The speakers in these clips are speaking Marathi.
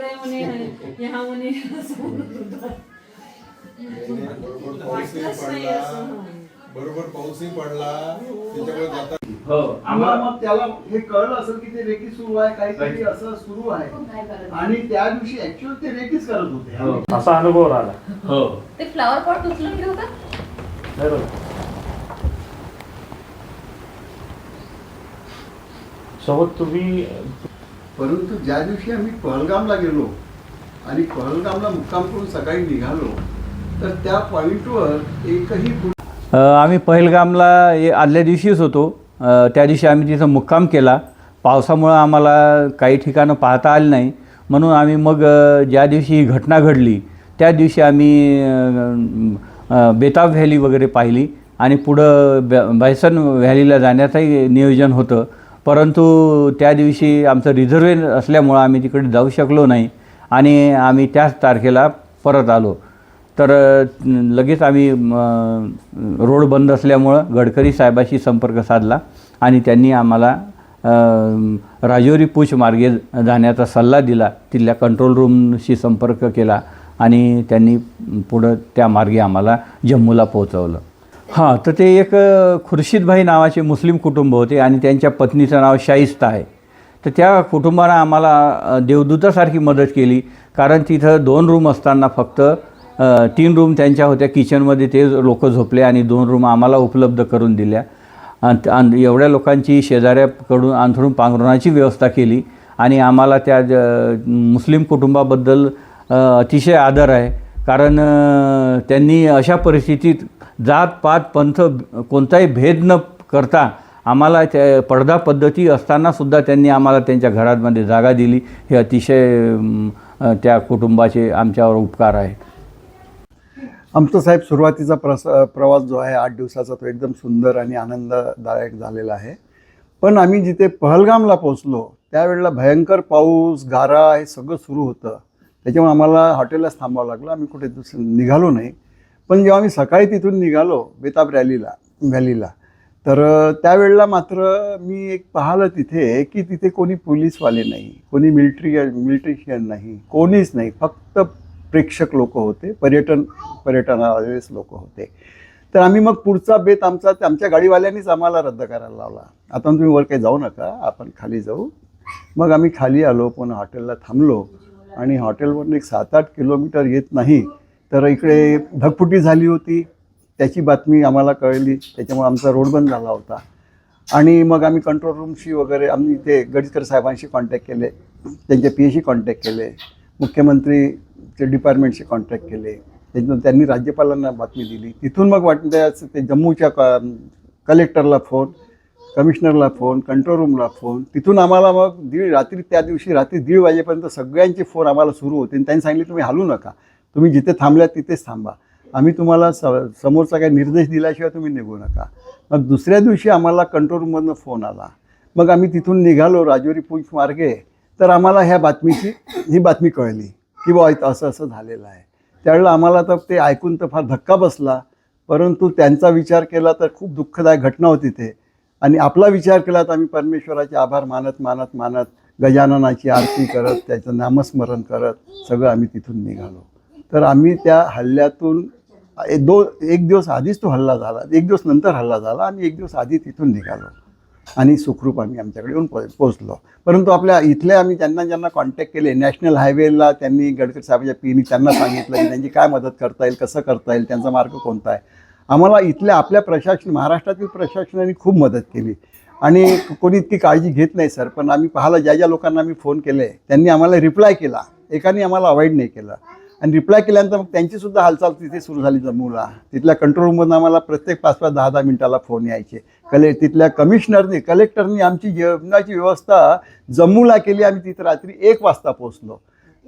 रहे असं म्हणत होता. बरोबर पाऊसही वाटलंच नाही पडला असं. बरोबर पाऊसही पडला त्याच्यामुळे जाता हो आम्हाला मग त्याला हे कळलं असेल की ते रेकी सुरू आहे काहीतरी असं सुरू आहे. आणि त्या दिवशी ऍक्च्युअल ते रेकीच करत होते. हो. असा अनुभव आला हो. ते फ्लावर पॉट उचलून घेऊ का बरोबर सोबत तुम्ही परंतु ज्या दिवशी आम्ही पहलगामला गेलो आणि पहलगामला मुक्काम करून सकाळी निघालो तर त्या पॉईंटवर एकही आम्ही पहिलगामला आदल्या दिवशीच होतो. त्या दिवशी आम्ही तिथं मुक्काम केला. पावसामुळं आम्हाला काही ठिकाणं पाहता आली नाही. म्हणून आम्ही मग ज्या दिवशी ही घटना घडली त्या दिवशी आम्ही बेताब व्हॅली वगैरे पाहिली आणि पुढं ब बायसन व्हॅलीला जाण्याचंही नियोजन होतं. परंतु त्या दिवशी आमचं रिझर्वेशन असल्यामुळं आम्ही तिकडे जाऊ शकलो नाही आणि आम्ही त्याच तारखेला परत आलो. तर लगेच आम्ही रोड बंद असल्यामुळं गडकरी साहेबाशी संपर्क साधला आणि त्यांनी आम्हाला राजौरी पूछ मार्गे जाण्याचा सल्ला दिला. तिथल्या कंट्रोल रूमशी संपर्क केला आणि त्यांनी पुढं त्या मार्गे आम्हाला जम्मूला पोहोचवलं. हां तर ते एक खुर्शीदभाई नावाचे मुस्लिम कुटुंब होते आणि त्यांच्या पत्नीचं नाव शाइस्ता आहे. तर त्या कुटुंबानं आम्हाला देवदूतासारखी मदत केली. कारण तिथं दोन रूम असताना फक्त तीन रूम त्यांच्या होत्या. किचनमध्ये ते लोक झोपले आणि दोन रूम आम्हाला उपलब्ध करून दिल्या. अन- एवढ्या लोकांची शेजाऱ्याकडून अंथरून पांघरुणाची व्यवस्था केली. आणि आम्हाला त्या ज- मुस्लिम कुटुंबाबद्दल अतिशय आदर आहे. कारण त्यांनी अशा परिस्थितीत जात पात पंथ कोणताही भेद न करता आम्हाला त्या पडदा पद्धती असतानासुद्धा त्यांनी आम्हाला त्यांच्या घरामध्ये जागा दिली. हे अतिशय त्या कुटुंबाचे आमच्यावर उपकार आहे आमचा साहेब सुरुवातीचा प्रस प्रवास जो आहे आठ दिवसाचा तो एकदम सुंदर आणि आनंददायक झालेला आहे. पण आम्ही जिथे पहलगामला पोचलो त्यावेळेला भयंकर पाऊस गारा हे सगळं सुरू होतं. त्याच्यामुळे आम्हाला हॉटेललाच थांबावं लागलं. आम्ही कुठे दुसरं निघालो नाही. पण जेव्हा आम्ही सकाळी तिथून निघालो बेताब रॅलीला व्हॅलीला तर त्यावेळेला मात्र मी एक पाहिलं तिथे की तिथे कोणी पोलीसवाले नाही कोणी मिलिटरी मिलिट्रिशियन नाही कोणीच नाही. फक्त प्रेक्षक लोक होते पर्यटन पर्यटनावालेच लोक होते. तर आम्ही मग पुढचा बेत आमचा आमच्या गाडीवाल्यांनीच आम्हाला रद्द करायला लावला. आता तुम्ही वर काही जाऊ नका आपण खाली जाऊ. मग आम्ही खाली आलो पुन्हा हॉटेलला थांबलो. आणि हॉटेलवरून एक सात आठ किलोमीटर येत नाही तर इकडे ढगफुटी झाली होती. त्याची बातमी आम्हाला कळली. त्याच्यामुळे आमचा रोड बंद झाला होता. आणि मग आम्ही कंट्रोल रूमशी वगैरे आम्ही ते गडीकर साहेबांशी कॉन्टॅक्ट केले. त्यांच्या पी एशी कॉन्टॅक्ट केले. मुख्यमंत्रीचे डिपार्टमेंटशी कॉन्टॅक्ट केले. त्याच्यातून त्यांनी राज्यपालांना बातमी दिली. तिथून मग वाटतं ते जम्मूच्या क कलेक्टरला फोन कमिशनरला फोन कंट्रोल रूमला फोन. तिथून आम्हाला मग दीड रात्री त्या दिवशी रात्री दीड वाजेपर्यंत सगळ्यांचे फोन आम्हाला सुरू होते. आणि त्यांनी सांगितले तुम्ही हलू नका. तुम्ही जिथे थांबल्यात तिथेच थांबा. आम्ही तुम्हाला स समोरचा काही निर्देश दिल्याशिवाय तुम्ही निघू नका. मग दुसऱ्या दिवशी आम्हाला कंट्रोल रूममधनं फोन आला. मग आम्ही तिथून निघालो राजौरी पूंछ मार्गे. तर आम्हाला ह्या बातमीची ही बातमी कळली की बा असं असं झालेलं आहे. त्यावेळेला आम्हाला तर ते ऐकून तर फार धक्का बसला. परंतु त्यांचा विचार केला तर खूप दुःखदायक घटना होती ते. आणि आपला विचार केला तर आम्ही परमेश्वराचे आभार मानत मानत मानत गजाननाची आरती करत त्याचं नामस्मरण करत सगळं आम्ही तिथून निघालो. तर आम्ही त्या हल्ल्यातून एक दो एक दिवस आधीच तो हल्ला झाला. एक दिवस नंतर हल्ला झाला आणि एक दिवस आधी तिथून निघालो. आणि सुखरूप आम्ही आमच्याकडे येऊन पो पोचलो परंतु आपल्या इथले आम्ही ज्यांना ज्यांना कॉन्टॅक्ट केले नॅशनल हायवेला त्यांनी गडकरी साहेबांच्या पीनी त्यांना सांगितलं की त्यांची काय मदत करता येईल कसं करता येईल त्यांचा मार्ग कोणता आहे? आम्हाला इथल्या आपल्या प्रशासन महाराष्ट्रातील प्रशासनाने खूप मदत केली. आणि कोणी इतकी काळजी घेत नाही सर पण आम्ही पाहिलं ज्या ज्या लोकांना आम्ही फोन केले त्यांनी आम्हाला रिप्लाय केला. एकाने आम्हाला अवॉइड नाही केलं. आणि रिप्लाय केल्यानंतर मग त्यांचीसुद्धा हालचाल तिथे सुरू झाली जम्मूला. तिथल्या कंट्रोल रूममधून आम्हाला प्रत्येक पाच पाच दहा दहा मिनिटाला फोन यायचे. कले तिथल्या कमिशनरनी कलेक्टरनी आमची जेवणाची व्यवस्था जम्मूला केली. आम्ही तिथे रात्री एक वाजता पोहोचलो.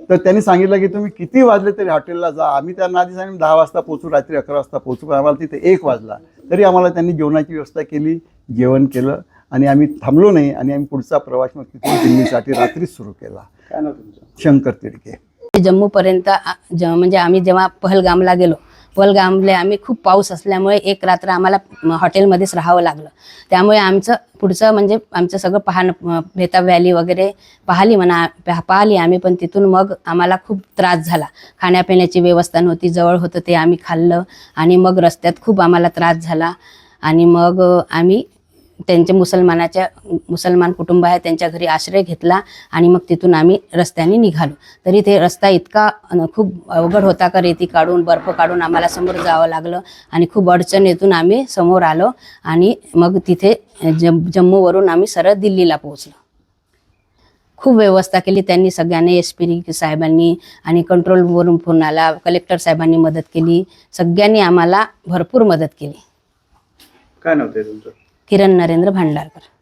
तर त्यांनी सांगितलं की तुम्ही किती वाजले तरी हॉटेलला जा. आम्ही त्यांना आधी सांगितलं दहा वाजता पोचू रात्री अकरा वाजता पोचू पण आम्हाला तिथे एक वाजला. तरी आम्हाला त्यांनी जेवणाची व्यवस्था केली जेवण केलं आणि आम्ही थांबलो नाही आणि आम्ही पुढचा प्रवास मग तिथून दिल्लीसाठी रात्रीच सुरू केला. काय ना तुमचं? शंकर तिडके. जम्मूपर्यंत म्हणजे आम्ही जेव्हा पहलगामला गेलो पहलगामले आम्ही खूप पाऊस असल्यामुळे एक रात्र आम्हाला हॉटेलमध्येच राहावं लागलं. त्यामुळे आमचं पुढचं म्हणजे आमचं सगळं पाहणं भेता व्हॅली वगैरे पाहिली म्हणा पा- पाहिली आम्ही पण तिथून मग आम्हाला खूप त्रास झाला. खाण्यापिण्याची व्यवस्था नव्हती जवळ होतं ते आम्ही खाल्लं आणि मग रस्त्यात खूप आम्हाला त्रास झाला. आणि मग आम्ही त्यांच्या मुसलमानाच्या मुसलमान कुटुंब आहे त्यांच्या घरी आश्रय घेतला आणि मग तिथून आम्ही रस्त्याने निघालो. तरी ते रस्ता इतका खूप अवघड होता का रेती काढून बर्फ काढून आम्हाला समोर जावं लागलं आणि खूप अडचणीतून आम्ही समोर आलो आणि मग तिथे जम जम्मूवरून आम्ही सरळ दिल्लीला पोहोचलो. खूप व्यवस्था केली त्यांनी सगळ्यांनी एस पी साहेबांनी आणि कंट्रोलवरून फोन आला कलेक्टर साहेबांनी मदत केली सगळ्यांनी आम्हाला भरपूर मदत केली. काय नव्हते तुमचं? किरण नरेंद्र भांडारकर.